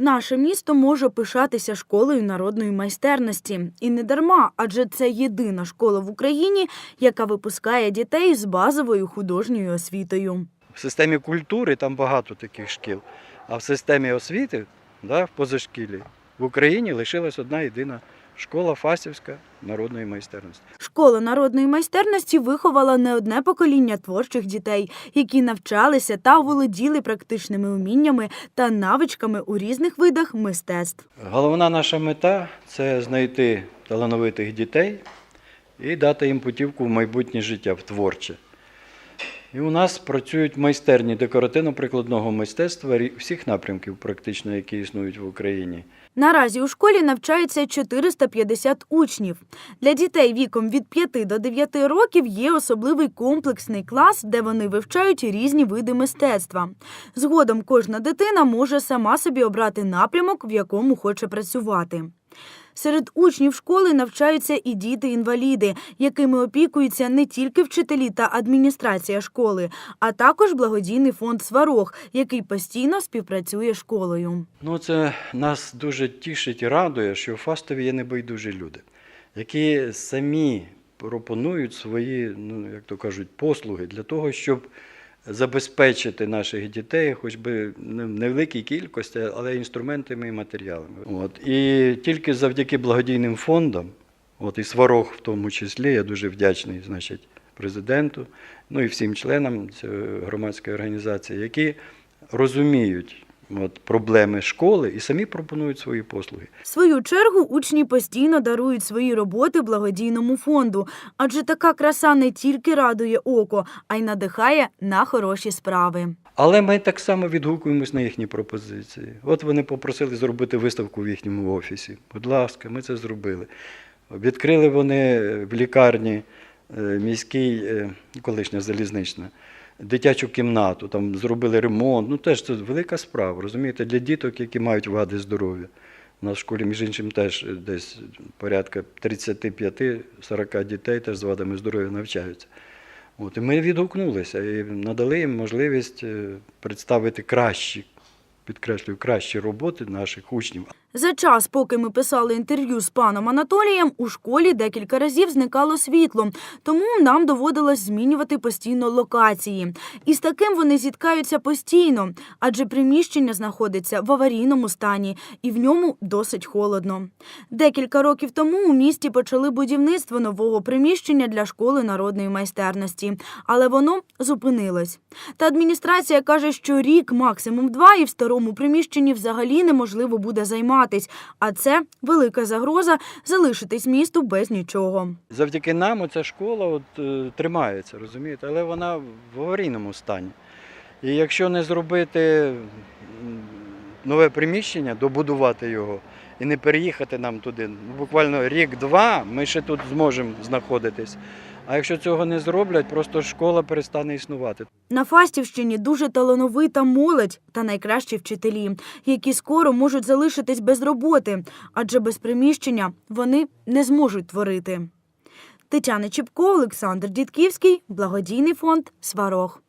Наше місто може пишатися школою народної майстерності. І не дарма, адже це єдина школа в Україні, яка випускає дітей з базовою художньою освітою. В системі культури там багато таких шкіл, а в системі освіти, да, в позашкілі, в Україні лишилась одна єдина школа Фастівська народної майстерності. Школа народної майстерності виховала не одне покоління творчих дітей, які навчалися та володіли практичними уміннями та навичками у різних видах мистецтв. Головна наша мета це знайти талановитих дітей і дати їм путівку в майбутнє життя, в творче. І у нас працюють майстерні декоративно-прикладного мистецтва всіх напрямків, практично, які існують в Україні. Наразі у школі навчається 450 учнів. Для дітей віком від 5 до 9 років є особливий комплексний клас, де вони вивчають різні види мистецтва. Згодом кожна дитина може сама собі обрати напрямок, в якому хоче працювати. Серед учнів школи навчаються і діти-інваліди, якими опікуються не тільки вчителі та адміністрація школи, а також благодійний фонд Сварог, який постійно співпрацює з школою. Ну, це нас дуже тішить і радує, що у Фастові є небайдужі люди, які самі пропонують свої, ну, як то кажуть, послуги для того, щоб забезпечити наших дітей, хоч би невеликій кількості, але інструментами і матеріалами. От. І тільки завдяки благодійним фондам, от і Сварог в тому числі, я дуже вдячний, значить, президенту, ну і всім членам цієї громадської організації, які розуміють от, проблеми школи і самі пропонують свої послуги. В свою чергу учні постійно дарують свої роботи благодійному фонду, адже така краса не тільки радує око, а й надихає на хороші справи. Але ми так само відгукуємось на їхні пропозиції. От вони попросили зробити виставку в їхньому офісі. Будь ласка, ми це зробили. Відкрили вони в лікарні е, міський, е, колишня залізнична, дитячу кімнату, там зробили ремонт. Ну теж це велика справа, розумієте, для діток, які мають вади здоров'я. У нас в школі, між іншим, теж десь порядка 35-40 дітей теж з вадами здоров'я навчаються. От, і ми відгукнулися і надали їм можливість е, представити кращі, підкреслюю, кращі роботи наших учнів. За час, поки ми писали інтерв'ю з паном Анатолієм, у школі декілька разів зникало світло, тому нам доводилось змінювати постійно локації. І з таким вони зіткаються постійно, адже приміщення знаходиться в аварійному стані і в ньому досить холодно. Декілька років тому у місті почали будівництво нового приміщення для школи народної майстерності, але воно зупинилось. Та адміністрація каже, що рік, максимум два, і в старому приміщенні взагалі неможливо буде займатись, а це велика загроза залишитись місту без нічого. Завдяки нам оця школа от, е, тримається, розумієте, але вона в аварійному стані. І якщо не зробити нове приміщення, добудувати його і не переїхати нам туди, ну, буквально рік-два ми ще тут зможемо знаходитись. А якщо цього не зроблять, просто школа перестане існувати. На Фастівщині дуже талановита молодь та найкращі вчителі, які скоро можуть залишитись без роботи, адже без приміщення вони не зможуть творити. Тетяна Чіпко, Олександр Дідківський, благодійний фонд Сварог.